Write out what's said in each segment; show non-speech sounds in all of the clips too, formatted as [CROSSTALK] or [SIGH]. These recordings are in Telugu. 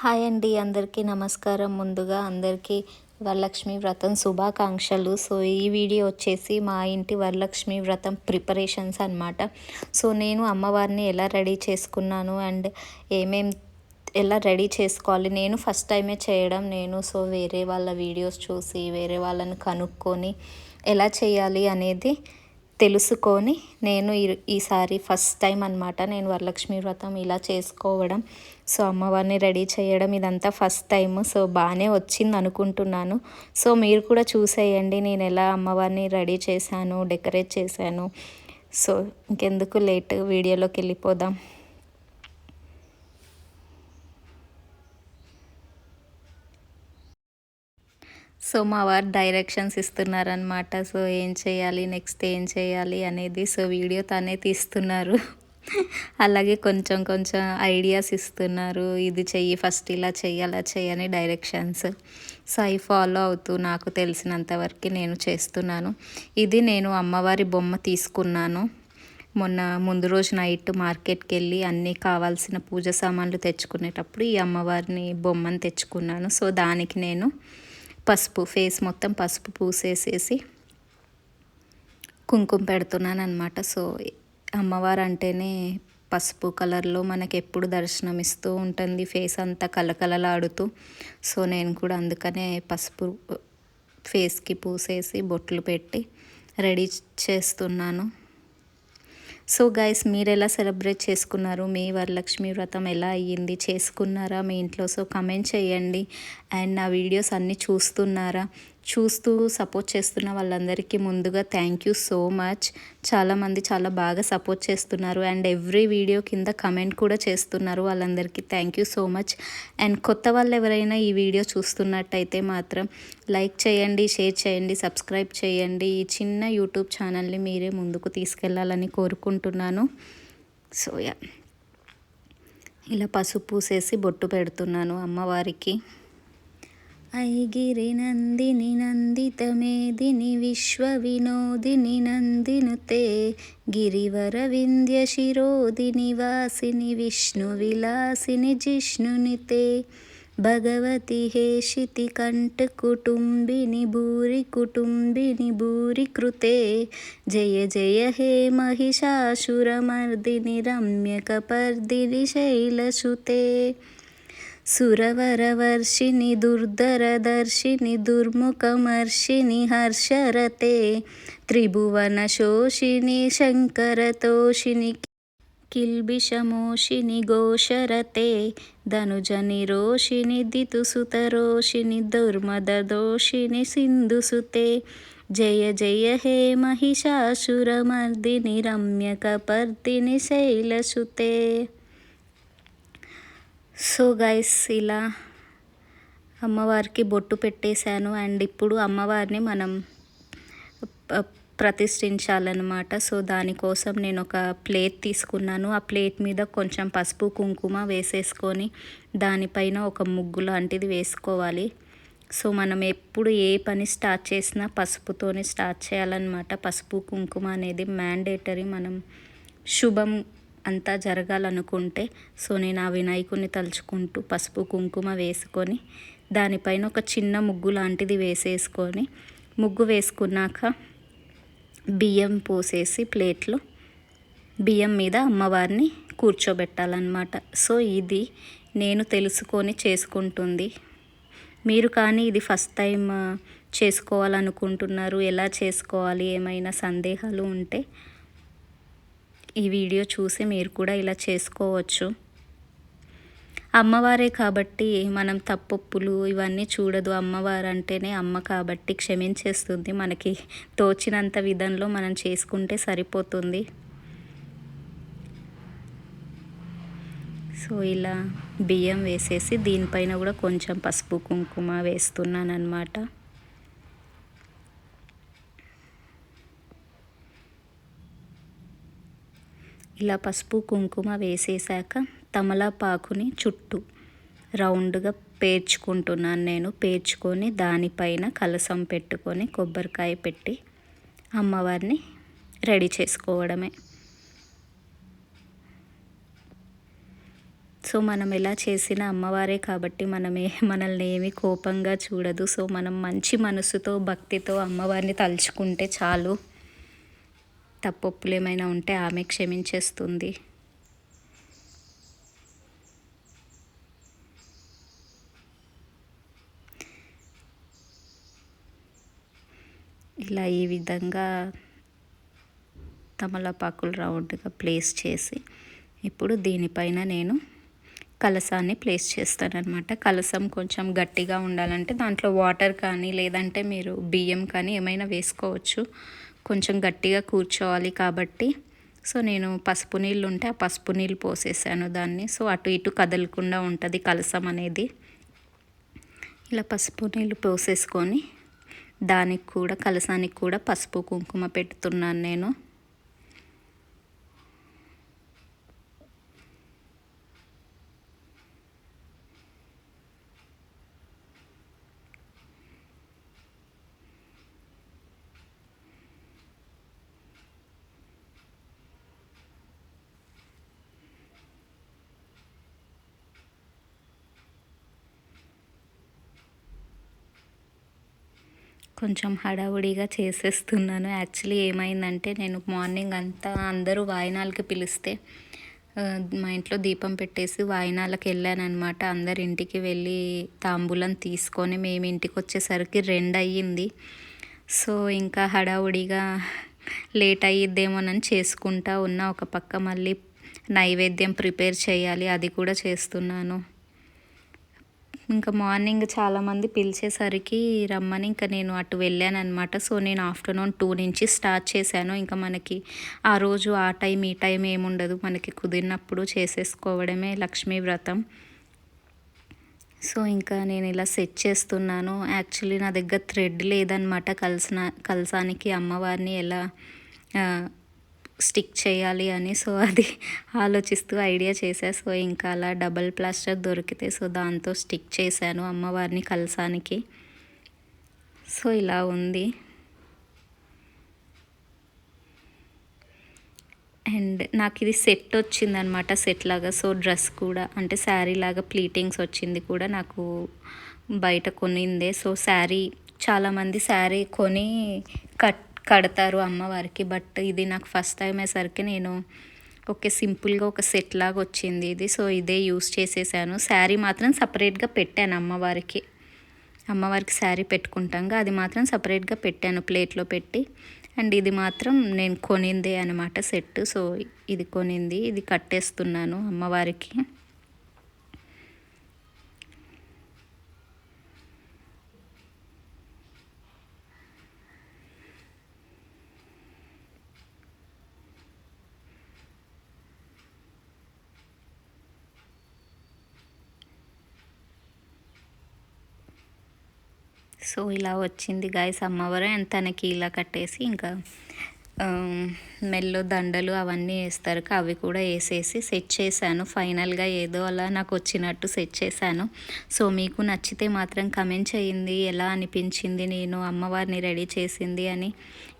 హాయ్ అండి అందరికీ నమస్కారం. ముందుగా అందరికీ వరలక్ష్మి వ్రతం శుభాకాంక్షలు. సో ఈ వీడియో వచ్చేసి మా ఇంటి వరలక్ష్మి వ్రతం ప్రిపరేషన్స్ అనమాట సో నేను అమ్మవారిని ఎలా రెడీ చేసుకున్నాను అండ్ ఏమేం ఎలా రెడీ చేసుకోవాలి నేను ఫస్ట్ టైమే చేయడం నేను. సో వేరే వాళ్ళ వీడియోస్ చూసి వేరే వాళ్ళని కనుక్కొని ఎలా చేయాలి అనేది తెలుసుకొని నేను ఈసారి ఫస్ట్ టైం అనమాట నేను వరలక్ష్మి వ్రతం ఇలా చేసుకోవడం సో అమ్మవారిని రెడీ చేయడం ఇదంతా ఫస్ట్ టైం సో బాగానే వచ్చింది అనుకుంటున్నాను. సో మీరు కూడా చూసేయండి నేను ఎలా అమ్మవారిని రెడీ చేశాను డెకరేట్ చేశాను. సో ఇంకెందుకు లేట్ వీడియోలోకి వెళ్ళిపోదాం. సో మా వారు డైరెక్షన్స్ ఇస్తున్నారనమాట సో ఏం చేయాలి నెక్స్ట్ ఏం చేయాలి అనేది. సో వీడియో తనే తీస్తున్నారు. [LAUGHS] అలాగే కొంచెం కొంచెం ఐడియాస్ ఇస్తున్నారు. ఇది చెయ్యి ఫస్ట్ ఇలా చెయ్యి అలా చెయ్యని డైరెక్షన్స్ సో అవి ఫాలో అవుతూ నాకు తెలిసినంత వరకు నేను చేస్తున్నాను. ఇది నేను అమ్మవారి బొమ్మ తీసుకున్నాను. మొన్న ముందు రోజు నైట్ మార్కెట్కి వెళ్ళి అన్నీ కావాల్సిన పూజ సామాన్లు తెచ్చుకునేటప్పుడు ఈ అమ్మవారిని బొమ్మను తెచ్చుకున్నాను. సో దానికి నేను పసుపు ఫేస్ మొత్తం పసుపు పూసేసేసి కుంకుమ పెడుతున్నాను అనమాట సో అమ్మవారు అంటేనే పసుపు కలర్లో మనకి ఎప్పుడు దర్శనం ఇస్తూ ఉంటుంది. ఫేస్ అంతా కలకలలాడుతూ సో నేను కూడా అందుకనే పసుపు ఫేస్కి పూసేసి బొట్లు పెట్టి రెడీ చేస్తున్నాను. సో గైస్ మీరు ఎలా సెలబ్రేట్ చేసుకున్నారు? మీ వరలక్ష్మి వ్రతం ఎలా అయ్యింది? చేసుకున్నారా మీ ఇంట్లో? సో కమెంట్ చేయండి. అండ్ నా వీడియోస్ అన్నీ చూస్తున్నారా? చూస్తూ సపోర్ట్ చేస్తున్న వాళ్ళందరికీ ముందుగా థ్యాంక్ యూ సో మచ్ చాలామంది చాలా బాగా సపోర్ట్ చేస్తున్నారు అండ్ ఎవ్రీ వీడియో కింద కమెంట్ కూడా చేస్తున్నారు వాళ్ళందరికీ thank you so much and కొత్త వాళ్ళు ఎవరైనా ఈ వీడియో చూస్తున్నట్టయితే మాత్రం లైక్ చేయండి షేర్ చేయండి సబ్స్క్రైబ్ చేయండి. ఈ చిన్న యూట్యూబ్ ఛానల్ని మీరే ముందుకు తీసుకెళ్ళాలని కోరుకుంటున్నాను. సో యా ఇలా పసుపు పూసేసి బొట్టు పెడుతున్నాను అమ్మవారికి. ऐगिरिनन्दिनि नन्दितमेदिनि विश्वविनोदिनि नन्दिनुते गिरिवरविन्द्यशिरोदिनिवासिनि विष्णुविलासिनि जिष्णुनिते भगवति हेशितिकण्ठकुटुम्बिनि भूरिकुटुम्बिनि भूरिकृते जय जय हे महिषासुरमर्दिनि रम्यकपर्दिनि शैलसुते सुरवरवर्षिणि दुर्धरदर्शिनि दुर्मुखमर्षिणि हर्षरते त्रिभुवनशोषिनि शङ्करतोषिनि किल्बिषमोषिनि गोशरते धनुजनिरोषिनि दितुसुतरोषिनि दुर्मददोषिनि सिन्धुसुते, जय जय हे महिषासुरमर्दिनि रम्यकपर्दिनि शैलसुते। సో గైస్ ఇలా అమ్మవారికి బొట్టు పెట్టేశాను అండ్ ఇప్పుడు అమ్మవారిని మనం ప్రతిష్ఠించాలన్నమాట. సో దానికోసం నేను ఒక ప్లేట్ తీసుకున్నాను. ఆ ప్లేట్ మీద కొంచెం పసుపు కుంకుమ వేసేసుకొని దానిపైన ఒక ముగ్గు లాంటిది వేసుకోవాలి. సో మనం ఎప్పుడు ఏ పని స్టార్ట్ చేసినా పసుపుతోనే స్టార్ట్ చేయాలన్నమాట. పసుపు కుంకుమ అనేది మ్యాండేటరీ మనం శుభం అంతా జరగాలనుకుంటే సో నేను ఆ వినాయకుడిని తలుచుకుంటూ పసుపు కుంకుమ వేసుకొని దానిపైన ఒక చిన్న ముగ్గు లాంటిది వేసేసుకొని ముగ్గు వేసుకున్నాక బియ్యం పోసేసి ప్లేట్లో బియ్యం మీద అమ్మవారిని కూర్చోబెట్టాలన్నమాట. సో ఇది నేను తెలుసుకొని చేసుకుంటుంది. మీరు కానీ ఇది ఫస్ట్ టైం చేసుకోవాలనుకుంటున్నారు ఎలా చేసుకోవాలి ఏమైనా సందేహాలు ఉంటే ఈ వీడియో చూసి మీరు కూడా ఇలా చేసుకోవచ్చు. అమ్మవారే కాబట్టి మనం తప్పొప్పులు ఇవన్నీ చూడదు. అమ్మవారు అంటేనే అమ్మ కాబట్టి క్షమించేస్తుంది. మనకి తోచినంత విధంలో మనం చేసుకుంటే సరిపోతుంది. సో ఇలా బియ్యం వేసేసి దీనిపైన కూడా కొంచెం పసుపు కుంకుమ వేస్తున్నాను అనమాట ఇలా పసుపు కుంకుమ వేసేసాక తమలపాకుని చుట్టూ రౌండ్గా పేర్చుకుంటున్నాను నేను. పేర్చుకొని దానిపైన కలసం పెట్టుకొని కొబ్బరికాయ పెట్టి అమ్మవారిని రెడీ చేసుకోవడమే. సో మనం ఎలా చేసిన అమ్మవారే కాబట్టి మనమే మనల్ని ఏమి కోపంగా చూడదు. సో మనం మంచి మనసుతో భక్తితో అమ్మవారిని తలుచుకుంటే చాలు. తప్పొప్పులు ఏమైనా ఉంటే ఆమె క్షమించేస్తుంది. ఇలా ఈ విధంగా తమలపాకులు రౌండ్గా ప్లేస్ చేసి ఇప్పుడు దీనిపైన నేను కలసాన్ని ప్లేస్ చేస్తానమాట కలసం కొంచెం గట్టిగా ఉండాలంటే దాంట్లో వాటర్ కానీ లేదంటే మీరు బియ్యం కానీ ఏమైనా వేసుకోవచ్చు. కొంచెం గట్టిగా కూర్చోవాలి కాబట్టి. సో నేను పసుపు నీళ్ళు ఉంటే ఆ పసుపు నీళ్ళు పోసేసాను దాన్ని. సో అటు ఇటు కదలకుండా ఉంటుంది కలసం అనేది. ఇలా పసుపు నీళ్ళు పోసేసుకొని దానికి కూడా కలసానికి కూడా పసుపు కుంకుమ పెడుతున్నాను నేను. కొంచెం హడావుడిగా చేసేస్తున్నాను. యాక్చువల్లీ ఏమైందంటే నేను మార్నింగ్ అంతా అందరూ వాయినాలకి పిలిస్తే మా ఇంట్లో దీపం పెట్టేసి వాయినాలకు వెళ్ళానమాట అందరి ఇంటికి వెళ్ళి తాంబూలం తీసుకొని మేము ఇంటికి వచ్చేసరికి రెండు అయ్యింది. సో ఇంకా హడావుడిగా లేట్ అయ్యిద్దేమోనని చేసుకుంటా ఉన్న ఒక పక్క మళ్ళీ నైవేద్యం ప్రిపేర్ చేయాలి అది కూడా చేస్తున్నాను. ఇంకా మార్నింగ్ చాలామంది పిలిచేసరికి రమ్మని ఇంకా నేను అటు వెళ్ళాను అనమాట సో నేను ఆఫ్టర్నూన్ టూ నుంచి స్టార్ట్ చేశాను. ఇంకా మనకి ఆ రోజు ఆ టైం ఈ టైం ఏముండదు. మనకి కుదిరినప్పుడు చేసేసుకోవడమే లక్ష్మీ వ్రతం. సో ఇంకా నేను ఇలా సెట్ చేస్తున్నాను. యాక్చువల్లీ నా దగ్గర థ్రెడ్ లేదనమాట కలిసిన కలసానికి అమ్మవారిని ఎలా స్టిక్ చేయాలి అని సో అది ఆలోచిస్తూ ఐడియా చేశా. సో ఇంకా అలా డబల్ ప్లాస్టర్ దొరికితే సో దాంతో స్టిక్ చేశాను అమ్మవారిని కలసానికి. సో ఇలా ఉంది. అండ్ నాకు ఇది సెట్ వచ్చిందనమాట సెట్ లాగా. సో డ్రెస్ కూడా అంటే శారీ లాగా ప్లీటింగ్స్ వచ్చింది కూడా నాకు బయట కొనిందే. సో శారీ చాలామంది శారీ కొని కట్ కడతారు అమ్మవారికి. బట్ ఇది నాకు ఫస్ట్ టైం అయ్యేసరికి నేను ఓకే సింపుల్గా ఒక సెట్ లాగా వచ్చింది ఇది. సో ఇదే యూస్ చేసేసాను. శారీ మాత్రం సపరేట్గా పెట్టాను అమ్మవారికి. అమ్మవారికి శారీ పెట్టుకుంటాగా అది మాత్రం సపరేట్గా పెట్టాను ప్లేట్లో పెట్టి. అండ్ ఇది మాత్రం నేను కొనిందే అనమాట సెట్ సో ఇది కొనింది ఇది కట్టేస్తున్నాను అమ్మవారికి. సో ఇలా వచ్చింది గాయస్ అమ్మవారు అండ్ తనకి ఇలా కట్టేసి ఇంకా మెల్లో దండలు అవన్నీ వేస్తారు. అవి కూడా వేసేసి సెట్ చేశాను. ఫైనల్గా ఏదో అలా నాకు వచ్చినట్టు సెట్ చేశాను. సో మీకు నచ్చితే మాత్రం కమెంట్ చేయండి. ఎలా అనిపించింది నేను అమ్మవారిని రెడీ చేసింది అని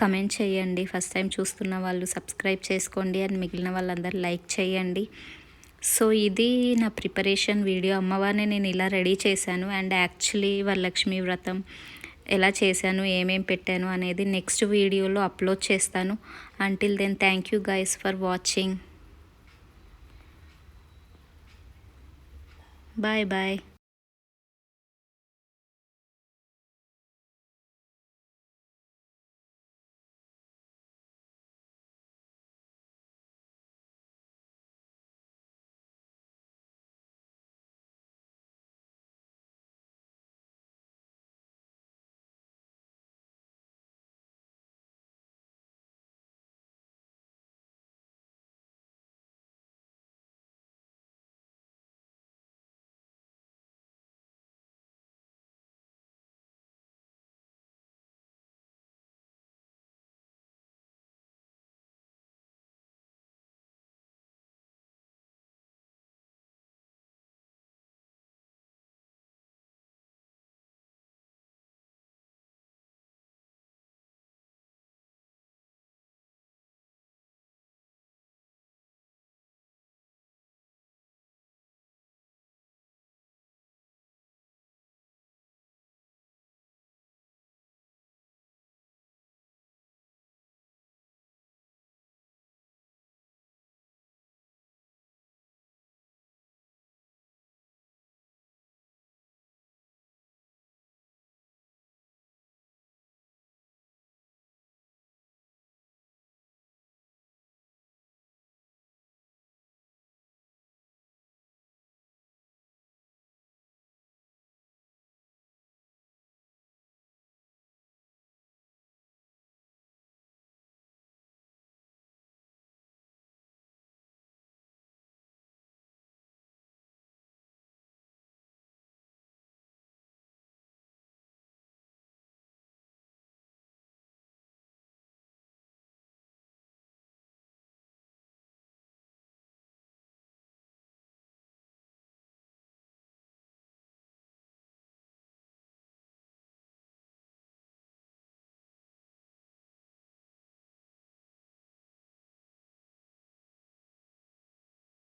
కమెంట్ చేయండి. ఫస్ట్ టైం చూస్తున్న వాళ్ళు సబ్స్క్రైబ్ చేసుకోండి. అని మిగిలిన వాళ్ళందరూ లైక్ చేయండి. సో ఇది నా ప్రిపరేషన్ వీడియో. అమ్మవారిని నేను ఇలా రెడీ చేశాను అండ్ యాక్చువల్లీ వరలక్ష్మి వ్రతం ఎలా చేశాను ఏమేం పెట్టాను అనేది నెక్స్ట్ వీడియోలో అప్లోడ్ చేస్తాను. Until then thank you guys for watching bye bye